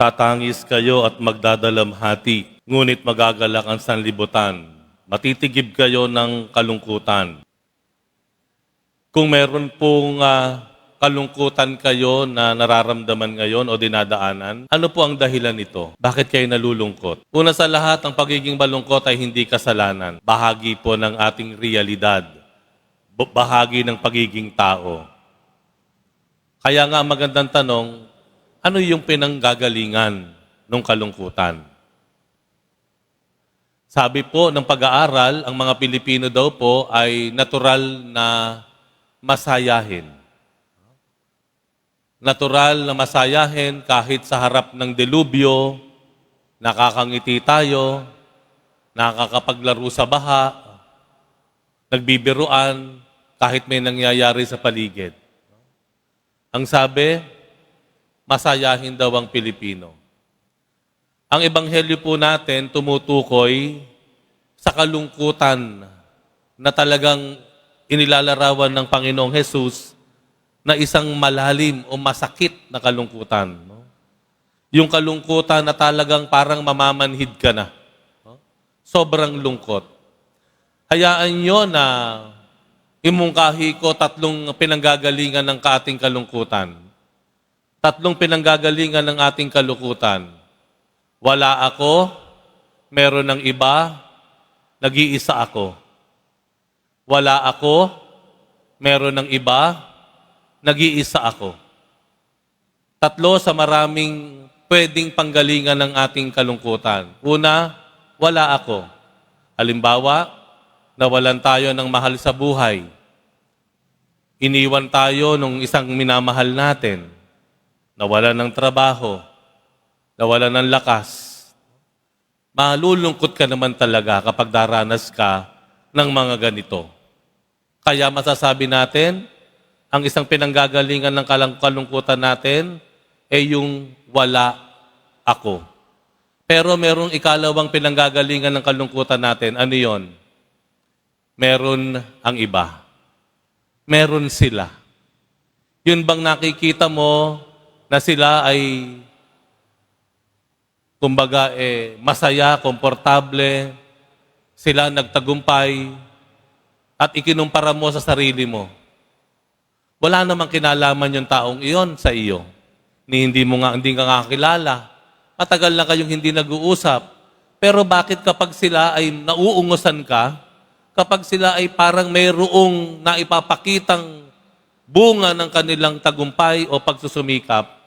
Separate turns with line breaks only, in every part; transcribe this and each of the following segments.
Tatangis kayo at magdadalamhati, ngunit magagalak ang sanlibutan. Matitigib kayo ng kalungkutan. Kung meron pong ah, kalungkutan kayo na nararamdaman ngayon o dinadaanan, ano po ang dahilan nito? Bakit kayo nalulungkot? Una sa lahat, ang pagiging malungkot ay hindi kasalanan. Bahagi po ng ating realidad. Bahagi ng pagiging tao. Kaya nga ang magandang tanong, ano yung pinanggagalingan ng kalungkutan? Sabi po ng pag-aaral, ang mga Pilipino daw po ay natural na masayahin. Natural na masayahin kahit sa harap ng delubyo, nakakangiti tayo, nakakapaglaro sa baha, nagbibiruan kahit may nangyayari sa paligid. Ang sabi, masayahin daw ang Pilipino. Ang ebanghelyo po natin tumutukoy sa kalungkutan na talagang inilalarawan ng Panginoong Hesus na isang malalim o masakit na kalungkutan. No? Yung kalungkutan na talagang parang mamamanhid ka na. No? Sobrang lungkot. Hayaan nyo na imungkahi ko tatlong pinanggagalingan ng ating kalungkutan. Tatlong pinanggagalingan ng ating kalungkutan. Wala ako, meron ng iba, nag-iisa ako. Wala ako, meron ng iba, nag-iisa ako. Tatlo sa maraming pwedeng panggalingan ng ating kalungkutan. Una, wala ako. Halimbawa, nawalan tayo ng mahal sa buhay. Iniwan tayo nung isang minamahal natin. Nawalan ng trabaho. Nawalan ng lakas. Malulungkot ka naman talaga kapag daranas ka ng mga ganito. Kaya masasabi natin, ang isang pinanggagalingan ng kalungkutan natin ay yung wala ako. Pero merong ikalawang pinanggagalingan ng kalungkutan natin. Ano yon? Meron ang iba. Meron sila. Yun bang nakikita mo na sila ay kumbaga eh, masaya, komportable, sila nagtagumpay, at ikinumpara mo sa sarili mo. Wala namang kinalaman yung taong iyon sa iyo. Ni hindi mo nga hindi ka nga kilala. Matagal na kayong hindi nag-uusap. Pero bakit kapag sila ay nauungusan ka, kapag sila ay parang mayroong naipapakitang bunga ng kanilang tagumpay o pagsusumikap,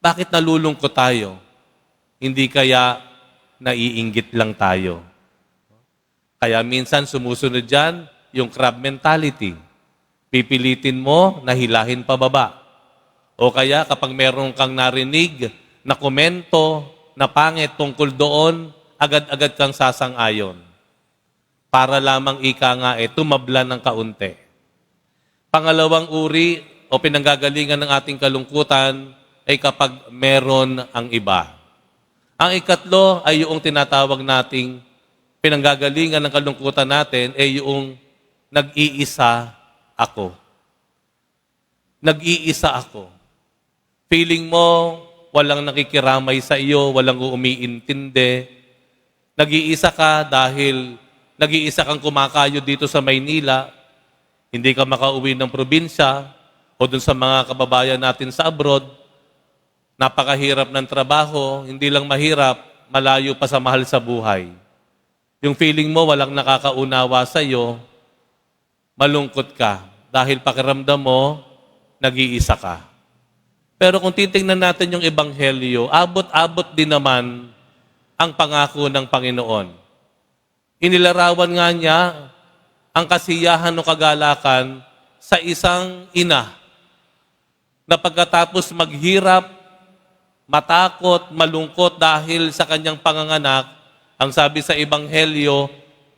bakit nalulungkot tayo? Hindi kaya naiinggit lang tayo. Kaya minsan sumusunod dyan yung crab mentality. Pipilitin mo na hilahin pababa. O kaya kapag meron kang narinig na komento na pangit tungkol doon, agad-agad kang sasang-ayon. Para lamang ika nga eh, tumabla ng kaunti. Pangalawang uri o pinanggagalingan ng ating kalungkutan ay kapag meron ang iba. Ang ikatlo ay yung tinatawag nating pinanggagalingan ng kalungkutan natin ay yung nag-iisa ako. Nag-iisa ako. Feeling mo walang nakikiramay sa iyo, walang umiintindi. Nag-iisa ka dahil nag-iisa kang kumakayo dito sa Maynila, hindi ka makauwi ng probinsya o dun sa mga kababayan natin sa abroad, napakahirap ng trabaho, hindi lang mahirap, malayo pa sa mahal sa buhay. Yung feeling mo walang nakakaunawa sa iyo, malungkot ka dahil pakiramdam mo, nag-iisa ka. Pero kung titingnan natin yung ebanghelyo, abot-abot din naman ang pangako ng Panginoon. Inilarawan nga niya ang kasiyahan o kagalakan sa isang ina na pagkatapos maghirap, matakot, malungkot dahil sa kanyang panganganak, ang sabi sa Ebanghelyo,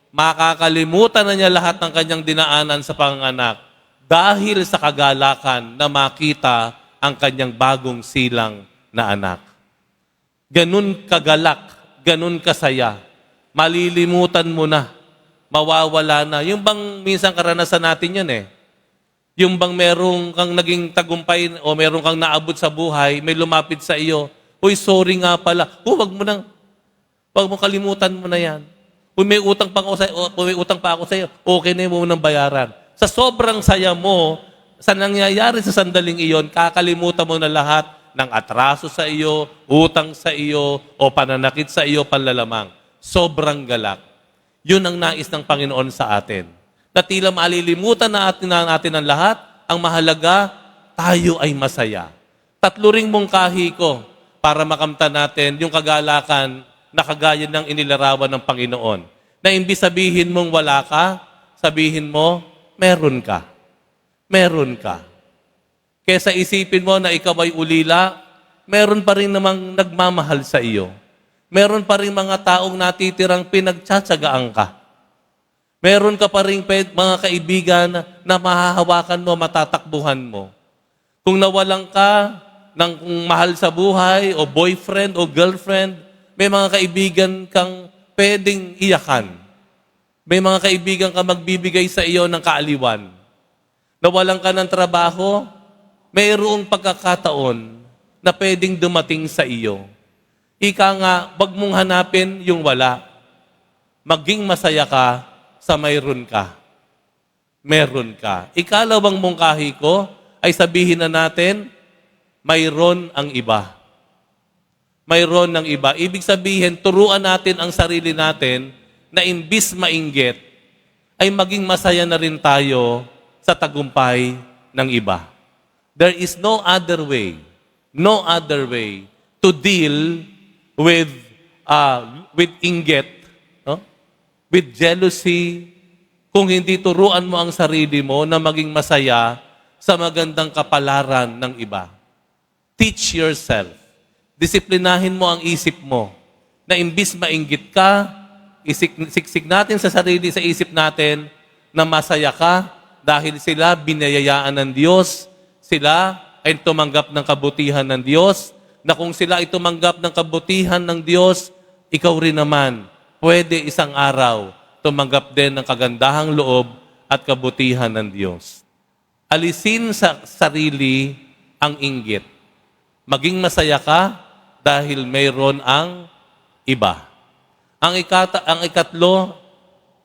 makakalimutan na niya lahat ng kanyang dinaanan sa panganganak dahil sa kagalakan na makita ang kanyang bagong silang na anak. Ganun kagalak, ganun kasaya. Malilimutan mo na, mawawala na. Yung bang minsan karanasan natin yun eh. Yung bang merong kang naging tagumpay o merong kang naabot sa buhay, may lumapit sa iyo, Uy, sorry nga pala. Oh, wag mo nang, wag mo kalimutan mo na yan. Kung may utang pa ako sa kung may utang pa ako sa iyo, okay na mo nang bayaran. Sa sobrang saya mo, sa nangyayari sa sandaling iyon, kakalimutan mo na lahat ng atraso sa iyo, utang sa iyo, o pananakit sa iyo, panlalamang. Sobrang galak. Yun ang nais ng Panginoon sa atin. Na tila malilimutan na atin, na natin ang lahat, ang mahalaga, tayo ay masaya. Tatlo ring mungkahi ko para makamta natin yung kagalakan na kagaya ng inilarawan ng Panginoon. Na imbis sabihin mong wala ka, sabihin mo, meron ka. Meron ka. Kesa isipin mo na ikaw ay ulila, meron pa rin namang nagmamahal sa iyo. Meron pa rin mga taong natitirang pinagtsatsagaan ka. Meron ka pa rin mga kaibigan na, mahahawakan mo, matatakbuhan mo. Kung nawalan ka ng mahal sa buhay, o boyfriend, o girlfriend, may mga kaibigan kang pwedeng iyakan. May mga kaibigan ka magbibigay sa iyo ng kaaliwan. Nawalan ka ng trabaho, mayroong pagkakataon na pwedeng dumating sa iyo. Ika nga, wag mong hanapin yung wala. Maging masaya ka sa mayroon ka. Meron ka. Ikalawang mungkahi ko ay sabihin na natin, mayroon ang iba. Mayroon ng iba. Ibig sabihin, turuan natin ang sarili natin na imbis mainggit, ay maging masaya na rin tayo sa tagumpay ng iba. There is no other way, no other way to deal with uh, with inggit? With jealousy, kung hindi turuan mo ang sarili mo na maging masaya sa magandang kapalaran ng iba. Teach yourself. Disiplinahin mo ang isip mo na imbis mainggit ka, isiksik natin sa sarili, sa isip natin na masaya ka dahil sila binayayaan ng Diyos, sila ay tumanggap ng kabutihan ng Diyos, na kung sila ay tumanggap ng kabutihan ng Diyos, ikaw rin naman, pwede isang araw tumanggap din ng kagandahang loob at kabutihan ng Diyos. Alisin sa sarili ang inggit. Maging masaya ka dahil mayroon ang iba. Ang, ikata, ang ikatlo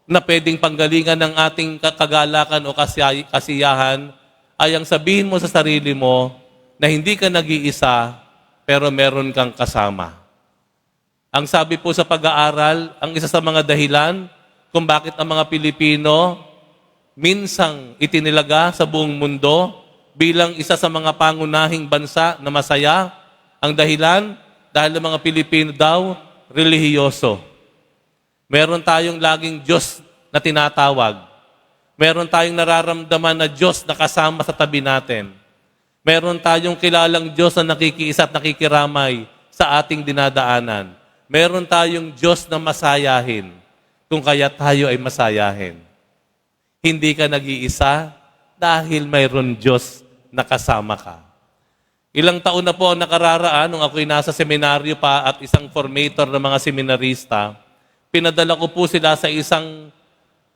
na pwedeng panggalingan ng ating kagalakan o kasiyahan ay ang sabihin mo sa sarili mo na hindi ka nag-iisa pero meron kang kasama. Ang sabi po sa pag-aaral, ang isa sa mga dahilan kung bakit ang mga Pilipino minsang itinilaga sa buong mundo bilang isa sa mga pangunahing bansa na masaya, ang dahilan dahil ang mga Pilipino daw relihiyoso. Meron tayong laging Diyos na tinatawag. Meron tayong nararamdaman na Diyos na kasama sa tabi natin. Meron tayong kilalang Diyos na nakikiisa at nakikiramay sa ating dinadaanan. Meron tayong Diyos na masayahin kung kaya tayo ay masayahin. Hindi ka nag-iisa dahil mayroon Diyos na kasama ka. Ilang taon na po ang nakararaan nung ako'y nasa seminaryo pa at isang formator ng mga seminarista, pinadala ko po sila sa isang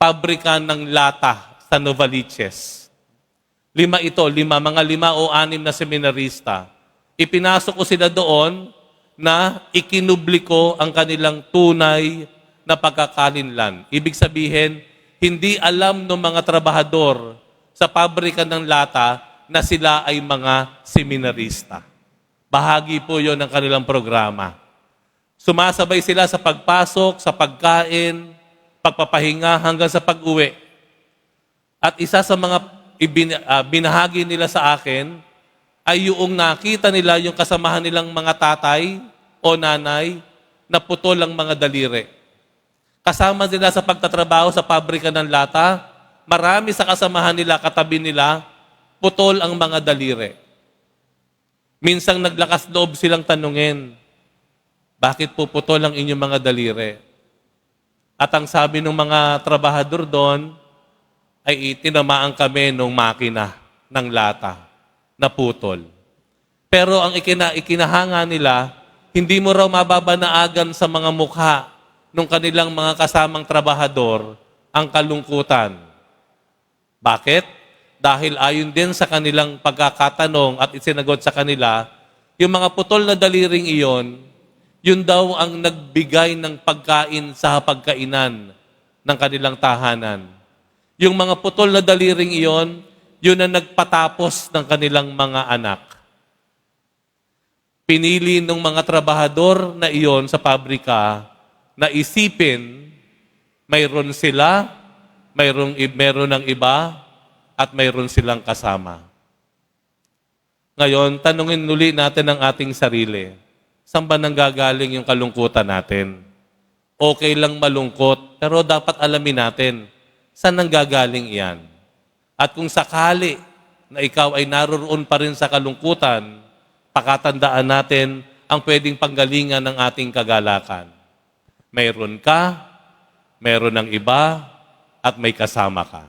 pabrika ng lata sa Novaliches. Lima ito, lima, mga lima o anim na seminarista. Ipinasok ko sila doon na ikinubli ko ang kanilang tunay na pagkakalinlan. Ibig sabihin, hindi alam ng mga trabahador sa pabrika ng lata na sila ay mga seminarista. Bahagi po yon ng kanilang programa. Sumasabay sila sa pagpasok, sa pagkain, pagpapahinga hanggang sa pag-uwi. At isa sa mga ibin, ah, nila sa akin ay yung nakita nila yung kasamahan nilang mga tatay o nanay na putol ang mga daliri. Kasama nila sa pagtatrabaho sa pabrika ng lata, marami sa kasamahan nila, katabi nila, putol ang mga daliri. Minsang naglakas loob silang tanungin, bakit po putol ang inyong mga daliri? At ang sabi ng mga trabahador doon, ay itinamaan kami ng makina ng lata na putol. Pero ang ikina, ikinahanga nila, hindi mo raw mababanaagan sa mga mukha ng kanilang mga kasamang trabahador ang kalungkutan. Bakit? Dahil ayon din sa kanilang pagkakatanong at isinagot sa kanila, yung mga putol na daliring iyon, yun daw ang nagbigay ng pagkain sa hapagkainan ng kanilang tahanan. Yung mga putol na daliring iyon, yun ang nagpatapos ng kanilang mga anak. Pinili ng mga trabahador na iyon sa pabrika na isipin mayroon sila, mayroon, mayroon ng iba, at mayroon silang kasama. Ngayon, tanungin uli natin ang ating sarili. Saan ba nanggagaling yung kalungkutan natin? Okay lang malungkot, pero dapat alamin natin, saan nanggagaling iyan? At kung sakali na ikaw ay naroroon pa rin sa kalungkutan, pakatandaan natin ang pwedeng panggalingan ng ating kagalakan. Mayroon ka, mayroon ng iba, at may kasama ka.